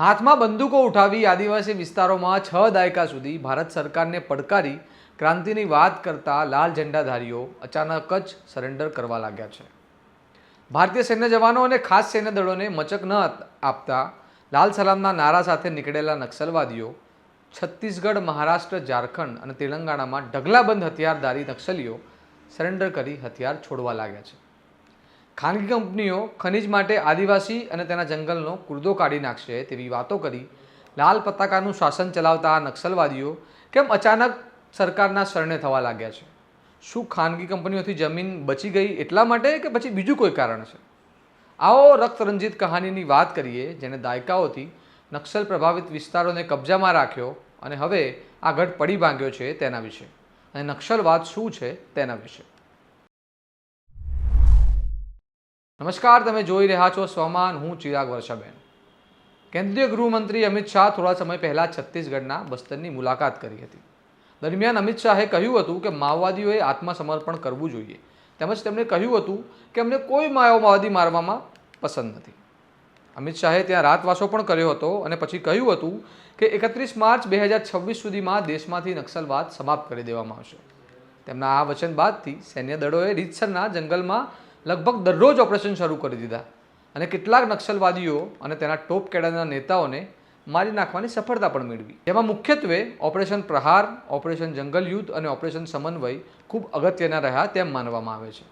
હાથમાં બંદૂકો ઉઠાવી આદિવાસી વિસ્તારોમાં છ દાયકા સુધી ભારત સરકારને પડકારી ક્રાંતિની વાત કરતા લાલ ઝંડાધારીઓ અચાનક જ સરેન્ડર કરવા લાગ્યા છે. ભારતીય સૈન્ય જવાનો અને ખાસ સૈન્ય દળોને મચક ન આપતા લાલ સલામના નારા સાથે નીકળેલા નક્સલવાદીઓ છત્તીસગઢ, મહારાષ્ટ્ર, ઝારખંડ અને તેલંગાણામાં ઢગલાબંધ હથિયારધારી નક્સલીઓ સરેન્ડર કરી હથિયાર છોડવા લાગ્યા છે. ખાનગી કંપનીઓ ખનિજ માટે આદિવાસી અને તેના જંગલનો કુર્દો કાઢી નાખશે તેવી વાતો કરી લાલ પતાકાનું શાસન ચલાવતા આ નક્સલવાદીઓ કેમ અચાનક સરકારના શરણે થવા લાગ્યા છે? શું ખાનગી કંપનીઓથી જમીન બચી ગઈ એટલા માટે કે પછી બીજું કોઈ કારણ છે? આવો રક્તરંજિત કહાનીની વાત કરીએ જેણે દાયકાઓથી નક્સલ પ્રભાવિત વિસ્તારોને કબજામાં રાખ્યો અને હવે આ ગઢ પડી ભાંગ્યો છે તેના વિશે. અને નક્સલવાદ શું છે તેના વિશે? નમસ્કાર, તમે જોઈ રહ્યા છો સ્વમાન, હું ચિરાગ વર્ષાબેન. કેન્દ્રીય ગૃહમંત્રી અમિત શાહ થોડા સમય પહેલા છત્તીસગઢના બસ્તરની મુલાકાત કરી હતી. દરમિયાન અમિત શાહે કહ્યું હતું કે માઓવાદીઓએ આત્મસમર્પણ કરવું જોઈએ. તેમજ તેમણે કહ્યું હતું કે અમને કોઈ માઓવાદી મારવામાં પસંદ નથી. અમિત શાહે ત્યાં રાતવાસો પણ કર્યો હતો અને પછી કહ્યું હતું કે એકત્રીસ માર્ચ બે હજાર છવ્વીસ સુધીમાં દેશમાંથી નક્સલવાદ સમાપ્ત કરી દેવામાં આવશે. તેમના આ વચન બાદથી સૈન્ય દળોએ રીતસરના જંગલમાં લગભગ દરરોજ ઓપરેશન શરૂ કરી દીધા. અને કેટલાક નક્સલવાદીઓ અને તેના ટોપ કેડરના નેતાઓને મારી નાખવાની સફળતા પણ મેળવી. જેમાં મુખ્યત્વે ઓપરેશન પ્રહાર, ઓપરેશન જંગલ યુદ્ધ અને ઓપરેશન સમન્વય ખૂબ અગત્યના રહ્યા તેમ માનવામાં આવે છે.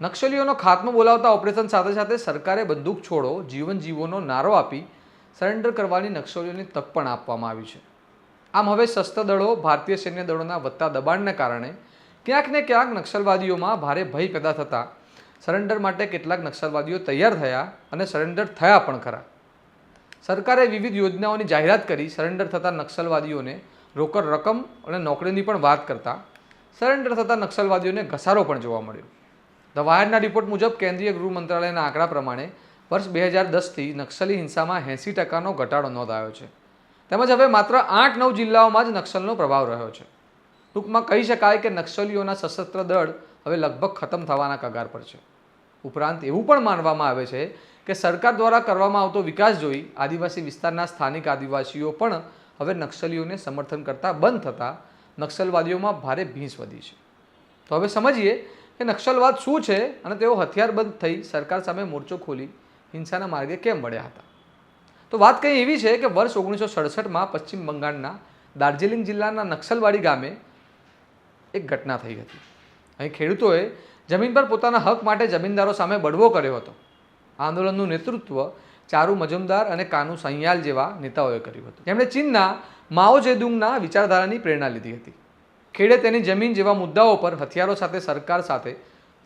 નક્સલીઓનો ખાત્મો બોલાવતા ઓપરેશન સાથે સાથે સરકારે બંદૂક છોડો, જીવન જીવોનો નારો આપી સરેન્ડર કરવાની નક્સલીઓની તક પણ આપવામાં આવી છે. આમ હવે શસ્ત્ર દળો ભારતીય સૈન્ય દળોના વધતા દબાણને કારણે ક્યાંક ને ક્યાંક નક્સલવાદીઓમાં ભારે ભય પેદા થતા સરેન્ડર માટે કેટલાક નક્સલવાદીઓ તૈયાર થયા અને સરેન્ડર થયા પણ ખરા. સરકારે વિવિધ યોજનાઓની જાહેરાત કરી સરેન્ડર થતા નક્સલવાદીઓને રોકડ રકમ અને નોકરીની પણ વાત કરતા સરેન્ડર થતા નક્સલવાદીઓને ઘસારો પણ જોવા મળ્યો. ધ વાયરના રિપોર્ટ મુજબ કેન્દ્રીય ગૃહ મંત્રાલયના આંકડા પ્રમાણે વર્ષ બે હજાર દસથી નક્સલી હિંસામાં એંસી ટકાનો ઘટાડો નોંધાયો છે. તેમજ હવે માત્ર આઠ નવ જિલ્લાઓમાં જ નક્સલનો પ્રભાવ રહ્યો છે. ટૂંકમાં કહી શકાય કે નક્સલીઓના સશસ્ત્ર દળ હવે લગભગ ખતમ થવાના કગાર પર છે. ઉપરાંત એવું પણ માનવામાં આવે છે કે સરકાર દ્વારા કરવામાં આવતો વિકાસ જોઈ આદિવાસી વિસ્તારના સ્થાનિક આદિવાસીઓ પણ હવે નક્સલીઓને સમર્થન કરતા બંધ થતાં નક્સલવાદીઓમાં ભારે ભીંસ વધી છે. તો હવે સમજીએ કે નક્સલવાદ શું છે અને તેઓ હથિયારબંધ થઈ સરકાર સામે મોરચો ખોલી હિંસાના માર્ગે કેમ વળ્યા હતા? તો વાત કંઈ એવી છે કે વર્ષ ઓગણીસો સડસઠમાં પશ્ચિમ બંગાળના દાર્જિલિંગ જિલ્લાના નક્સલવાડી ગામે એક ઘટના થઈ હતી. અહીં ખેડૂતોએ જમીન પર પોતાના હક માટે જમીનદારો સામે બળવો કર્યો હતો. આંદોલનનું નેતૃત્વ ચારુ મજુમદાર અને કાનુ સૈયાલ જેવા નેતાઓએ કર્યું હતું. જેમણે ચીનના માઓ જેદુંગના વિચારધારાની પ્રેરણા લીધી હતી. ખેડે તેની જમીન જેવા મુદ્દાઓ પર હથિયારો સાથે સરકાર સાથે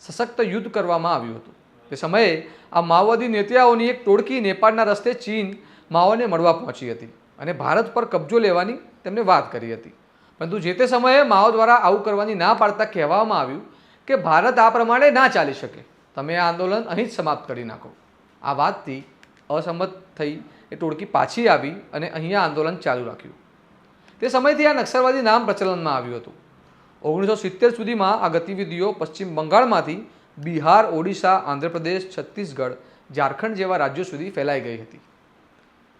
સશક્ત યુદ્ધ કરવામાં આવ્યું હતું. તે સમયે આ માઓવાદી નેતાઓની એક ટોળકી નેપાળના રસ્તે ચીન માઓને મળવા પહોંચી હતી અને ભારત પર કબજો લેવાની તેમને વાત કરી હતી. પરંતુ જે તે સમયે માઓ દ્વારા આવું કરવાની ના પાડતા કહેવામાં આવ્યું કે ભારત આ પ્રમાણે ના ચાલી શકે. તમે આ આંદોલન અહીં જ સમાપ્ત કરી નાખો. આ વાતથી અસંમત થઈ એ ટોળકી પાછી આવી અને અહીંયા આંદોલન ચાલુ રાખ્યું. તે સમયથી આ નક્સલવાદી નામ પ્રચલનમાં આવ્યું હતું. ઓગણીસો સિત્તેર સુધીમાં આ ગતિવિધિઓ પશ્ચિમ બંગાળમાંથી બિહાર, ઓડિશા, આંધ્રપ્રદેશ, છત્તીસગઢ, ઝારખંડ જેવા રાજ્યો સુધી ફેલાઈ ગઈ હતી.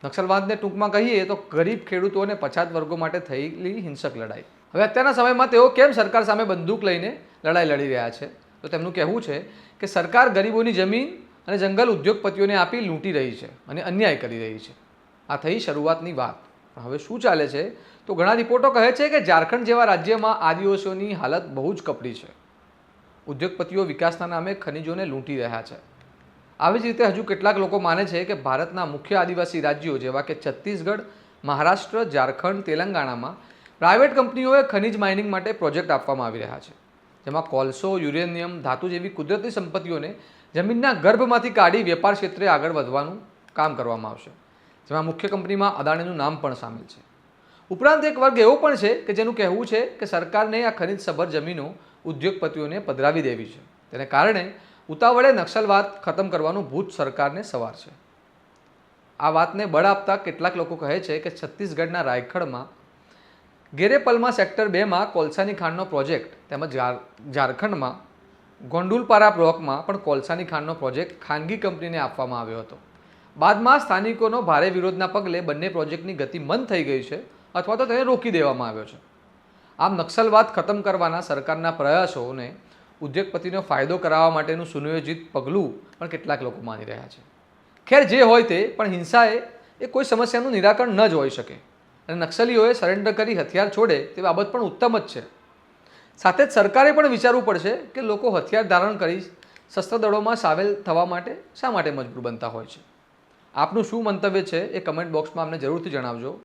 નક્સલવાદને ટૂંકમાં કહીએ તો ગરીબ ખેડૂતો અને પછાત વર્ગો માટે થયેલી હિંસક લડાઈ. હવે અત્યારના સમયમાં તેઓ કેમ સરકાર સામે બંદૂક લઈને લડાઈ લડી રહ્યા છે? તો તેમનું કહેવું છે કે સરકાર ગરીબોની જમીન અને જંગલ ઉદ્યોગપતિઓને આપી લૂંટી રહી છે અને અન્યાય કરી રહી છે. આ થઈ શરૂઆતની વાત. પણ હવે શું ચાલે છે? તો ઘણા રિપોર્ટો કહે છે કે ઝારખંડ જેવા રાજ્યમાં આદિવાસીઓની હાલત બહુ જ કપડી છે. ઉદ્યોગપતિઓ વિકાસના નામે ખનિજોને લૂંટી રહ્યા છે. આવી જ રીતે હજુ કેટલાક લોકો માને છે કે ભારતના મુખ્ય આદિવાસી રાજ્યો જેવા કે છત્તીસગઢ, મહારાષ્ટ્ર, ઝારખંડ, તેલંગાણામાં પ્રાઇવેટ કંપનીઓએ ખનિજ માઇનિંગ માટે પ્રોજેક્ટ આપવામાં આવી રહ્યા છે, જેમાં કોલસો, યુરેનિયમ, ધાતુ જેવી કુદરતી સંપત્તિઓને જમીનના ગર્ભમાંથી કાઢી વેપાર ક્ષેત્રે આગળ વધવાનું કામ કરવામાં આવશે. જેમાં મુખ્ય કંપનીમાં અદાણીનું નામ પણ સામેલ છે. ઉપરાંત એક વર્ગ એવો પણ છે કે જેનું કહેવું છે કે સરકારને આ ખનિજ સભર જમીનો ઉદ્યોગપતિઓને પધરાવી દેવી છે. તેને કારણે ઉતાવળે નક્સલવાદ ખતમ કરવાનું ભૂત સરકારને સવાર છે. આ વાતને બળ આપતા કેટલાક લોકો કહે છે કે છત્તીસગઢના રાયખડમાં ગેરેપલમાં સેક્ટર બેમાં કોલસાની ખાણનો પ્રોજેક્ટ તેમજ ઝાર- ઝારખંડમાં ગોંડુલપારા બ્લોકમાં પણ કોલસાની ખાણનો પ્રોજેક્ટ ખાનગી કંપનીને આપવામાં આવ્યો હતો. બાદમાં સ્થાનિકોનો ભારે વિરોધના પગલે બંને પ્રોજેક્ટની ગતિ મંદ થઈ ગઈ છે અથવા તો તેને રોકી દેવામાં આવ્યો છે. આમ નક્સલવાદ ખતમ કરવાના સરકારના પ્રયાસોને ઉદ્યોગપતિનો ફાયદો કરાવવા માટેનું સુનિયોજિત પગલું પણ કેટલાક લોકો માની રહ્યા છે. ખેર જે હોય તે, પણ હિંસાએ એ કોઈ સમસ્યાનું નિરાકરણ ન જ હોઈ શકે. અને નક્સલીઓએ સરેન્ડર કરી, હથિયાર છોડે, તે બાબત પણ ઉત્તમ જ છે. સાથે જ સરકારે પણ વિચારવું પડશે કે લોકો હથિયાર ધારણ કરી શસ્ત્ર દળોમાં સામેલ થવા માટે શા માટે મજબૂર બનતા હોય છે? આપનું શું મંતવ્ય છે એ કમેન્ટ બોક્સમાં અમને જરૂરથી જણાવજો.